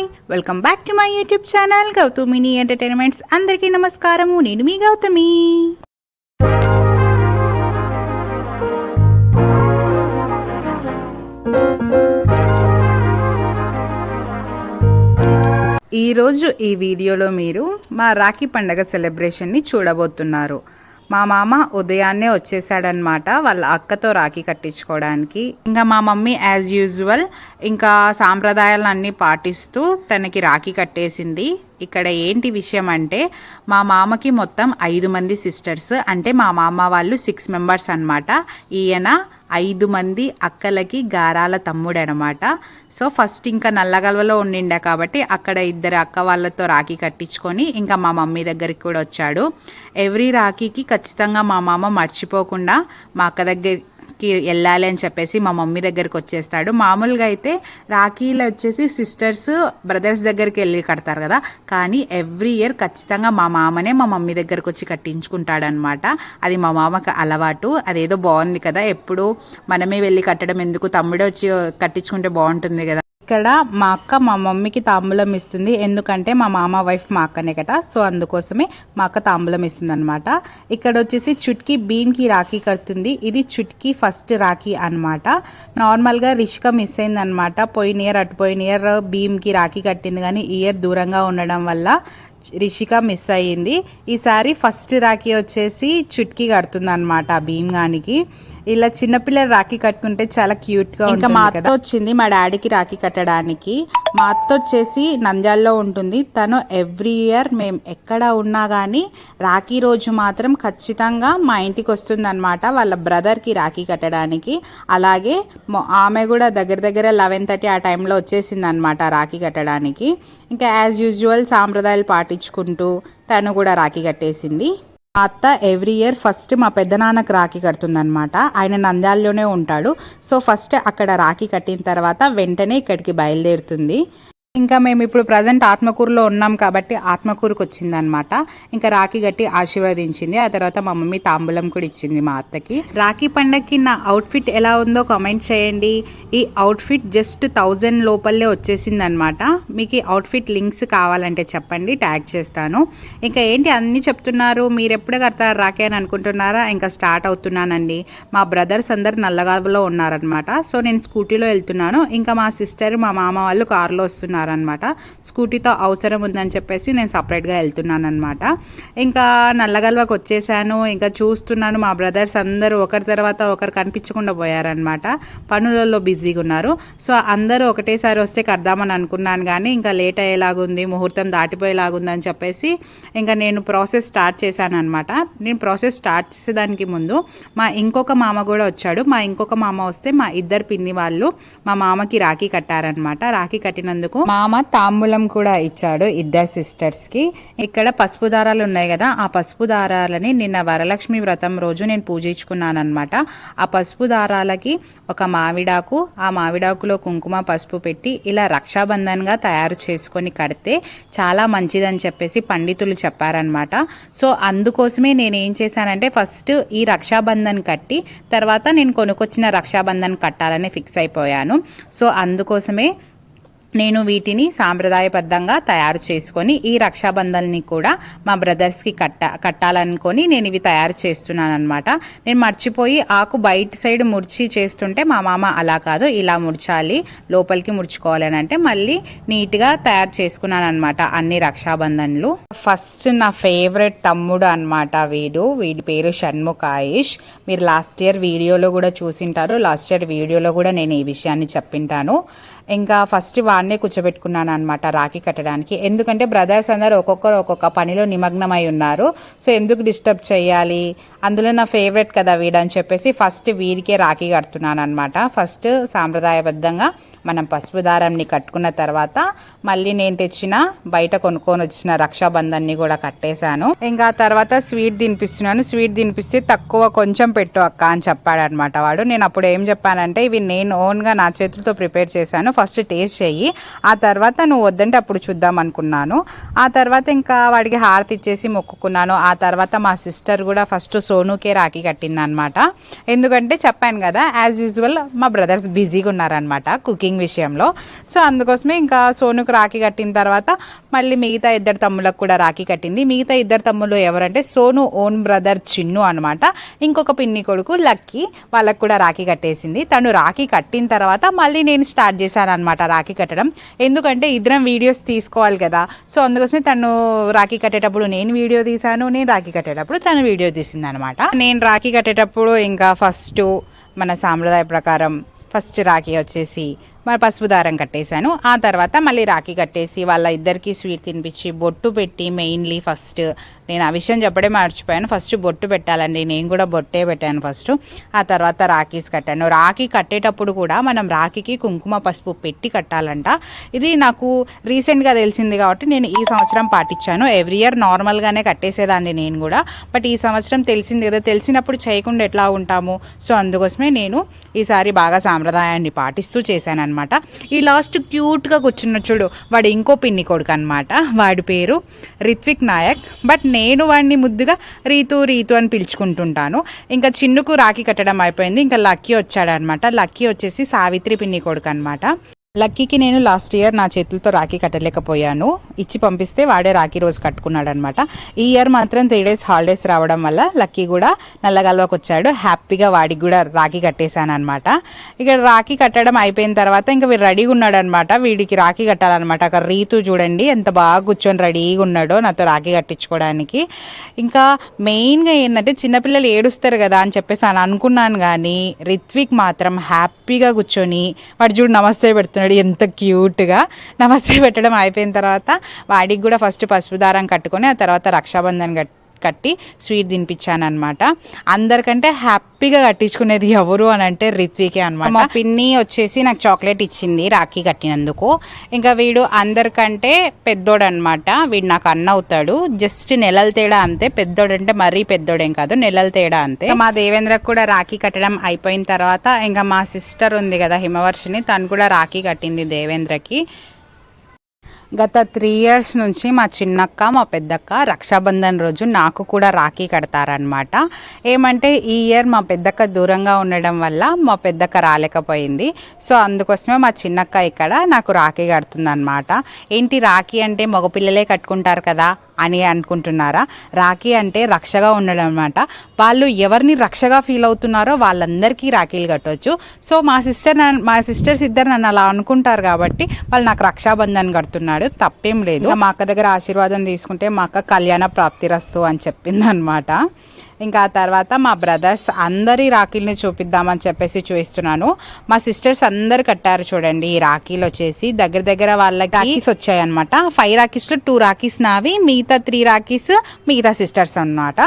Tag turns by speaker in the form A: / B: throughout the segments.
A: Hi welcome back to my YouTube channel Gowthamini entertainments. అందరికీ నమస్కారము నేను మీ గౌతమి. ఈరోజు ఈ వీడియోలో మీరు మా రాఖీ పండగ సెలబ్రేషన్ని చూడబోతున్నారు. మా మామ ఉదయాన్నే వచ్చేసాడనమాట వాళ్ళ అక్కతో రాఖీ కట్టించుకోవడానికి. ఇంకా మా మమ్మీ యాజ్ యూజువల్ ఇంకా సాంప్రదాయాలన్నీ పాటిస్తూ తనకి రాఖీ కట్టేసింది. ఇక్కడ ఏంటి విషయం అంటే మా మామకి మొత్తం ఐదు మంది సిస్టర్స్ అంటే మా మామ వాళ్ళు సిక్స్ మెంబర్స్ అనమాట ఈయన ఐదు మంది అక్కలకి గారాల తమ్ముడు అనమాట సో ఫస్ట్ ఇంకా నల్లగల్వలో ఉండిండే కాబట్టి అక్కడ ఇద్దరు అక్క వాళ్ళతో రాఖీ కట్టించుకొని ఇంకా మా మమ్మీ దగ్గరికి కూడా వచ్చాడు. ఎవ్రీ రాఖీకి ఖచ్చితంగా మా మామ మర్చిపోకుండా మా అక్క దగ్గర దగ్గరికి వెళ్ళాలి అని చెప్పేసి మా మమ్మీ దగ్గరికి వచ్చేస్తాడు. మామూలుగా అయితే రాఖీలు వచ్చేసి సిస్టర్స్ బ్రదర్స్ దగ్గరికి వెళ్ళి కడతారు కదా. కానీ ఎవ్రీ ఇయర్ ఖచ్చితంగా మా మామనే మా మమ్మీ దగ్గరకు వచ్చి కట్టించుకుంటాడనమాట. అది మా మామకు అలవాటు. అదేదో బాగుంది కదా. ఎప్పుడు మనమే వెళ్ళి కట్టడం ఎందుకు? తమ్ముడే వచ్చి కట్టించుకుంటే బాగుంటుంది కదా. ఇక్కడ మా అక్క మా మమ్మీకి తాంబూలం ఇస్తుంది. ఎందుకంటే మా మామ వైఫ్ మా అక్కనే కదా. సో అందుకోసమే మా అక్క తాంబూలం ఇస్తుంది అనమాట ఇక్కడ వచ్చేసి చుట్కీ భీమ్కి రాఖీ కడుతుంది. ఇది చుట్కీ ఫస్ట్ రాఖీ అనమాట నార్మల్గా రిష్క మిస్ అయింది అనమాట పోయిన ఇయర్ అటు పోయిన ఇయర్ భీమ్కి రాఖీ కట్టింది కానీ ఇయర్ దూరంగా ఉండడం వల్ల రిషిక మిస్ అయ్యింది. ఈసారి ఫస్ట్ రాఖీ వచ్చేసి చుట్కీ కడుతుంది అనమాట భీమ్గానికి ఇలా చిన్నపిల్లలు రాఖీ కట్టుకుంటే చాలా క్యూట్గా ఇంకా మా అత్త వచ్చింది మా డాడీకి రాఖీ కట్టడానికి. మా అత్త వచ్చేసి నంద్యాలలో ఉంటుంది. తను ఎవ్రీ ఇయర్ మేము ఎక్కడ ఉన్నా కానీ రాఖీ రోజు మాత్రం ఖచ్చితంగా మా ఇంటికి వస్తుంది అనమాట వాళ్ళ బ్రదర్కి రాఖీ కట్టడానికి. అలాగే ఆమె కూడా దగ్గర దగ్గర లెవెన్ థర్టీ ఆ టైంలో వచ్చేసింది అనమాట రాఖీ కట్టడానికి. ఇంకా యాజ్ యూజువల్ సాంప్రదాయాలు పాటించుకుంటూ తను కూడా రాఖీ కట్టేసింది. మా అత్త ఎవ్రీ ఇయర్ ఫస్ట్ మా పెద్దనాన్నకు రాఖీ కడుతుందనమాట ఆయన నంద్యాలలోనే ఉంటాడు. సో ఫస్ట్ అక్కడ రాఖీ కట్టిన తర్వాత వెంటనే ఇక్కడికి బయలుదేరుతుంది. ఇంకా మేము ఇప్పుడు ప్రజెంట్ ఆత్మకూరులో ఉన్నాం కాబట్టి ఆత్మకూరుకు వచ్చిందనమాట ఇంకా రాఖీ గట్టి ఆశీర్వదించింది. ఆ తర్వాత మా మమ్మీ తాంబూలం కూడా ఇచ్చింది మా అత్తకి. రాఖీ పండగకి నా అవుట్ఫిట్ ఎలా ఉందో కామెంట్ చేయండి. ఈ అవుట్ఫిట్ జస్ట్ థౌజండ్ లోపలే వచ్చేసింది అనమాట మీకు ఈ అవుట్ఫిట్ లింక్స్ కావాలంటే చెప్పండి ట్యాగ్ చేస్తాను. ఇంకా ఏంటి అన్నీ చెప్తున్నారు? మీరు ఎప్పుడు కడతారు రాఖీ అని అనుకుంటున్నారా? ఇంకా స్టార్ట్ అవుతున్నానండి. మా బ్రదర్స్ అందరు నల్లగాబులో ఉన్నారనమాట సో నేను స్కూటీలో వెళ్తున్నాను. ఇంకా మా సిస్టర్ మా మామ వాళ్ళు కారులో వస్తున్నారు. అనమాట స్కూటీతో అవసరం ఉందని చెప్పేసి నేను సపరేట్గా వెళ్తున్నాను అనమాట ఇంకా నల్లగల్వకు వచ్చేసాను ఇంకా చూస్తున్నాను మా బ్రదర్స్ అందరూ ఒకరి తర్వాత ఒకరు కనిపించకుండా పోయారనమాట పనులలో బిజీగా ఉన్నారు. సో అందరూ ఒకటేసారి వస్తే కడదామని అనుకున్నాను కానీ ఇంకా లేట్ అయ్యేలాగుంది ముహూర్తం దాటిపోయేలాగుందని అని చెప్పేసి ఇంకా నేను ప్రాసెస్ స్టార్ట్ చేశాను అనమాట నేను ప్రాసెస్ స్టార్ట్ చేసేదానికి ముందు మా ఇంకొక మామ కూడా వచ్చాడు. మా ఇంకొక మామ వస్తే మా ఇద్దరు పిన్ని వాళ్ళు మా మామకి రాఖీ కట్టారనమాట రాఖీ కట్టినందుకు మామ తాంబూలం కూడా ఇచ్చాడు ఇద్దరు సిస్టర్స్కి ఇక్కడ పసుపు దారాలు ఉన్నాయి కదా ఆ పసుపు దారాలని నిన్న వరలక్ష్మి వ్రతం రోజు నేను పూజించుకున్నాను అనమాట ఆ పసుపు దారాలకి ఒక మామిడాకు ఆ మావిడాకులో కుంకుమ పసుపు పెట్టి ఇలా రక్షాబంధన్గా తయారు చేసుకొని కడితే చాలా మంచిదని చెప్పేసి పండితులు చెప్పారనమాట సో అందుకోసమే నేను ఏం చేశానంటే ఫస్ట్ ఈ రక్షాబంధన్ కట్టి తర్వాత నేను కొనుక్కొచ్చిన రక్షాబంధన్ కట్టాలని ఫిక్స్ అయిపోయాను. సో అందుకోసమే నేను వీటిని సాంప్రదాయబద్ధంగా తయారు చేసుకొని ఈ రక్షాబంధన్ని కూడా మా బ్రదర్స్కి కట్ట కట్టాలనుకొని నేను ఇవి తయారు చేస్తున్నాను అనమాట నేను మర్చిపోయి ఆకు బయట సైడ్ ముడిచి చేస్తుంటే మా మామ అలా కాదు ఇలా ముడిచాలి లోపలికి ముడుచుకోవాలి అని అంటే మళ్ళీ నీట్గా తయారు చేసుకున్నాను అనమాట అన్ని రక్షాబంధన్లు. ఫస్ట్ నా ఫేవరెట్ తమ్ముడు అనమాట వీడు. వీడి పేరు షణ్ముఖ్ ఆయుష్. మీరు లాస్ట్ ఇయర్ వీడియోలో కూడా చూసింటారు. లాస్ట్ ఇయర్ వీడియోలో కూడా నేను ఈ విషయాన్ని చెప్పింటాను. ఇంకా ఫస్ట్ వాడినే కూర్చోబెట్టుకున్నాను అనమాట రాఖీ కట్టడానికి. ఎందుకంటే బ్రదర్స్ అందరు ఒక్కొక్కరు ఒక్కొక్క పనిలో నిమగ్నమై ఉన్నారు. సో ఎందుకు డిస్టర్బ్ చేయాలి? అందులో నా ఫేవరెట్ కదా వీడని చెప్పేసి ఫస్ట్ వీరికే రాఖీ కడుతున్నాను అనమాట ఫస్ట్ సాంప్రదాయబద్ధంగా మనం పసుపు దారాన్ని కట్టుకున్న తర్వాత మళ్ళీ నేను తెచ్చిన బయట కొనుక్కొని వచ్చిన రక్షాబంధన్ని కూడా కట్టేశాను. ఇంకా తర్వాత స్వీట్ తినిపిస్తున్నాను. స్వీట్ తినిపిస్తే తక్కువ కొంచెం పెట్టు అక్క అని చెప్పాడు అనమాట వాడు. నేను అప్పుడు ఏం చెప్పానంటే ఇవి నేను ఓన్గా నా చేతులతో ప్రిపేర్ చేశాను. ఫస్ట్ టేస్ట్ చేయి ఆ తర్వాత నువ్వు వద్దంటే అప్పుడు చూద్దాం అనుకున్నాను. ఆ తర్వాత ఇంకా వాడికి హారతి ఇచ్చేసి మొక్కుకున్నాను. ఆ తర్వాత మా సిస్టర్ కూడా ఫస్ట్ సోనుకే రాఖీ కట్టింది అనమాట ఎందుకంటే చెప్పాను కదా యాజ్ యూజువల్ మా బ్రదర్స్ బిజీగా ఉన్నారనమాట కుకింగ్ కుకింగ్ విషయంలో. సో అందుకోసమే ఇంకా సోనుకు రాఖీ కట్టిన తర్వాత మళ్ళీ మిగతా ఇద్దరు తమ్ములకు కూడా రాఖీ కట్టింది. మిగతా ఇద్దరు తమ్ముళ్ళు ఎవరంటే సోను ఓన్ బ్రదర్ చిన్ను అనమాట ఇంకొక పిన్ని కొడుకు లక్కీ వాళ్ళకు కూడా రాఖీ కట్టేసింది. తను రాఖీ కట్టిన తర్వాత మళ్ళీ నేను స్టార్ట్ చేశాను అనమాట రాఖీ కట్టడం. ఎందుకంటే ఇద్దరం వీడియోస్ తీసుకోవాలి కదా. సో అందుకోసమే తను రాఖీ కట్టేటప్పుడు నేను వీడియో తీశాను నేను రాఖీ కట్టేటప్పుడు తను వీడియో తీసింది అనమాట నేను రాఖీ కట్టేటప్పుడు ఇంకా ఫస్ట్ మన సాంప్రదాయ ప్రకారం ఫస్ట్ రాఖీ వచ్చేసి పసుపు దారం కట్టేశాను. ఆ తర్వాత మళ్ళీ రాఖీ కట్టేసి వాళ్ళ ఇద్దరికి స్వీట్ తినిపించి బొట్టు పెట్టి మెయిన్లీ ఫస్ట్ నేను ఆ విషయం చెప్పడే మర్చిపోయాను. ఫస్ట్ బొట్టు పెట్టాలండి. నేను కూడా బొట్టే పెట్టాను ఫస్ట్. ఆ తర్వాత రాఖీస్ కట్టాను. రాఖీ కట్టేటప్పుడు కూడా మనం రాఖీకి కుంకుమ పసుపు పెట్టి కట్టాలంట. ఇది నాకు రీసెంట్గా తెలిసింది కాబట్టి నేను ఈ సంవత్సరం పాటించాను. ఎవ్రీ ఇయర్ నార్మల్గానే కట్టేసేదాన్ని నేను కూడా. బట్ ఈ సంవత్సరం తెలిసింది కదా తెలిసినప్పుడు చేయకుండా ఎట్లా ఉంటాము? సో అందుకోసమే నేను ఈసారి బాగా సాంప్రదాయాన్ని పాటిస్తూ చేశాను అనమాట. ఈ లాస్ట్ క్యూట్గా కూర్చున్న చూడు. వాడు ఇంకో పిన్ని కొడుకు అనమాట. వాడి పేరు రిత్విక్ నాయక్. బట్ నేను వాడిని ముద్దుగా రీతు రీతు అని పిలుచుకుంటుంటాను. ఇంకా చిన్నుకు రాఖీ కట్టడం అయిపోయింది. ఇంకా లక్కీ వచ్చాడనమాట. లక్కీ వచ్చేసి సావిత్రి పిన్ని కొడుకు అనమాట. లక్కీకి నేను లాస్ట్ ఇయర్ నా చేతులతో రాఖీ కట్టలేకపోయాను. ఇచ్చి పంపిస్తే వాడే రాఖీ రోజు కట్టుకున్నాడు అనమాట ఈ ఇయర్ మాత్రం త్రీ డేస్ హాలిడేస్ రావడం వల్ల లక్కీ కూడా నల్లగల్వకు వచ్చాడు. హ్యాపీగా వాడికి కూడా రాఖీ కట్టేశాను అనమాట ఇక రాఖీ కట్టడం అయిపోయిన తర్వాత ఇంకా వీడు రెడీగా ఉన్నాడు అనమాట వీడికి రాఖీ కట్టాలన్నమాట అక్కడ రీతు చూడండి ఎంత బాగా కూర్చొని రెడీగా ఉన్నాడో నాతో రాఖీ కట్టించుకోవడానికి. ఇంకా మెయిన్గా ఏంటంటే చిన్నపిల్లలు ఏడుస్తారు కదా అని చెప్పేసి అని అనుకున్నాను కానీ రిత్విక్ మాత్రం హ్యాపీగా కూర్చొని వాడు చూడు నమస్తే పెడుతున్నాడు ఎంత క్యూట్గా నమస్తే పెట్టడం అయిపోయిన తర్వాత వాడికి కూడా ఫస్ట్ పసుపు దారం కట్టుకొని ఆ తర్వాత రక్షాబంధన్ కట్టు కట్టి స్వీట్ తినిపించాను అనమాట అందరికంటే హ్యాపీగా కట్టించుకునేది ఎవరు అని అంటే రిత్వికే అనమాట మా పిన్ని వచ్చేసి నాకు చాక్లెట్ ఇచ్చింది రాఖీ కట్టినందుకు. ఇంకా వీడు అందరికంటే పెద్దోడు అనమాట వీడు నాకు అన్న అవుతాడు. జస్ట్ నెలల తేడా అంతే. పెద్దోడు అంటే మరీ పెద్దోడేం కాదు. నెలల తేడా అంతే. మా దేవేంద్రకు కూడా రాఖీ కట్టడం అయిపోయిన తర్వాత ఇంకా మా సిస్టర్ ఉంది కదా హిమవర్షిని తను కూడా రాఖీ కట్టింది దేవేంద్రకి. గత త్రీ ఇయర్స్ నుంచి మా చిన్నక్క మా పెద్దక్క రక్షాబంధన్ రోజు నాకు కూడా రాఖీ కడతారనమాట ఏమంటే ఈ ఇయర్ మా పెద్దక్క దూరంగా ఉండడం వల్ల మా పెద్దక్క రాలేకపోయింది. సో అందుకోసమే మా చిన్నక్క ఇక్కడ నాకు రాఖీ కడుతుందనమాట ఏంటి రాఖీ అంటే మగపిల్లలే కట్టుకుంటారు కదా అని అనుకుంటున్నారా? రాఖీ అంటే రక్షగా ఉండడం అనమాట వాళ్ళు ఎవరిని రక్షగా ఫీల్ అవుతున్నారో వాళ్ళందరికీ రాఖీలు కట్టవచ్చు సో మా సిస్టర్ మా సిస్టర్స్ ఇద్దరు నన్ను అలా అనుకుంటారు కాబట్టి వాళ్ళు నాకు రక్షాబంధన్ కడుతున్నారు. కడుతున్నాడు తప్పేం లేదు. మా అక్క దగ్గర ఆశీర్వాదం తీసుకుంటే మా అక్క కళ్యాణ ప్రాప్తిరస్తు అని చెప్పింది అనమాట ఇంకా ఆ తర్వాత మా బ్రదర్స్ అందరి రాఖీల్ని చూపిద్దామని చెప్పేసి చూపిస్తున్నాను మా సిస్టర్స్ అందరు కట్టారు చూడండి. ఈ రాఖీలు వచ్చేసి దగ్గర దగ్గర వాళ్ళకి రాఖీస్ వచ్చాయి అనమాట ఫైవ్ రాఖీస్లో టూ రాఖీస్ నావి మిగతా త్రీ రాఖీస్ మిగతా సిస్టర్స్ అన్నమాట.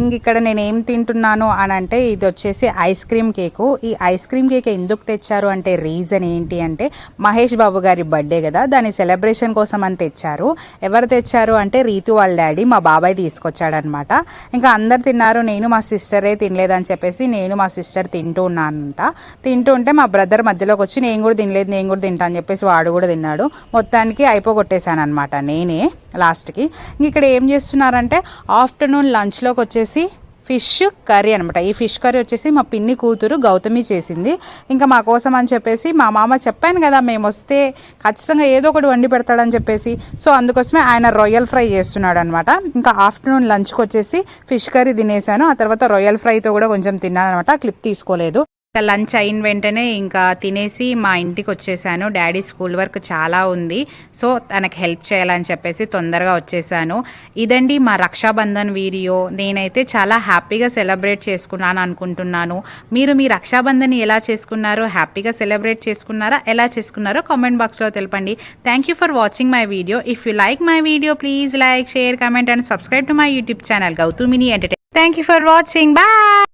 A: ఇంక ఇక్కడ నేను ఏం తింటున్నాను అని అంటే ఇది వచ్చేసి ఐస్ క్రీమ్ కేకు. ఈ ఐస్ క్రీమ్ కేక్ ఎందుకు తెచ్చారు అంటే రీజన్ ఏంటి అంటే మహేష్ బాబు గారి బర్త్డే కదా దాని సెలబ్రేషన్ కోసం అని తెచ్చారు. ఎవరు తెచ్చారు అంటే రీతు వాళ్ళ డాడీ మా బాబాయ్ తీసుకొచ్చాడనమాట ఇంకా అందరు తిన్నారు నేను మా సిస్టరే తినలేదని చెప్పేసి నేను మా సిస్టర్ తింటూ ఉన్నానంట. తింటూ ఉంటే మా బ్రదర్ మధ్యలోకి వచ్చి నేను కూడా తినలేదు నేను కూడా తింటా అని చెప్పేసి వాడు కూడా తిన్నాడు. మొత్తానికి అయిపోగొట్టేశాను అనమాట నేనే లాస్ట్కి. ఇంక ఇక్కడ ఏం చేస్తున్నారంటే ఆఫ్టర్నూన్ లంచ్లోకి వచ్చేసి ఫిష్ కర్రీ అనమాట ఈ ఫిష్ కర్రీ వచ్చేసి మా పిన్ని కూతురు గౌతమి చేసింది. ఇంకా మా కోసం అని చెప్పేసి మా మామ చెప్పాను కదా మేము వస్తే ఖచ్చితంగా ఏదో ఒకటి వండి పెడతాడని చెప్పేసి. సో అందుకోసమే ఆయన రొయ్యల్ ఫ్రై చేస్తున్నాడు అనమాట ఇంకా ఆఫ్టర్నూన్ లంచ్కి వచ్చేసి ఫిష్ కర్రీ తినేసాను. ఆ తర్వాత రొయ్యల్ ఫ్రైతో కూడా కొంచెం తిన్నాను అనమాట క్లిప్ తీసుకోలేదు. ఇంకా లంచ్ అయిన వెంటనే ఇంకా తినేసి మా ఇంటికి వచ్చేసాను డాడీ స్కూల్ వర్క్ చాలా ఉంది. సో తనకి హెల్ప్ చేయాలని చెప్పేసి తొందరగా వచ్చేసాను. ఇదండి మా రక్షాబంధన్ వీడియో. నేనైతే చాలా హ్యాపీగా సెలబ్రేట్ చేసుకున్నాను అనుకుంటున్నాను. మీరు మీ రక్షాబంధన్ ఎలా చేసుకున్నారో హ్యాపీగా సెలబ్రేట్ చేసుకున్నారా ఎలా చేసుకున్నారో కామెంట్ బాక్స్లో తెలపండి. Thank you for watching my video if you like my video please like share comment and subscribe to my YouTube channel Gowthamini entertain thank you for watching bye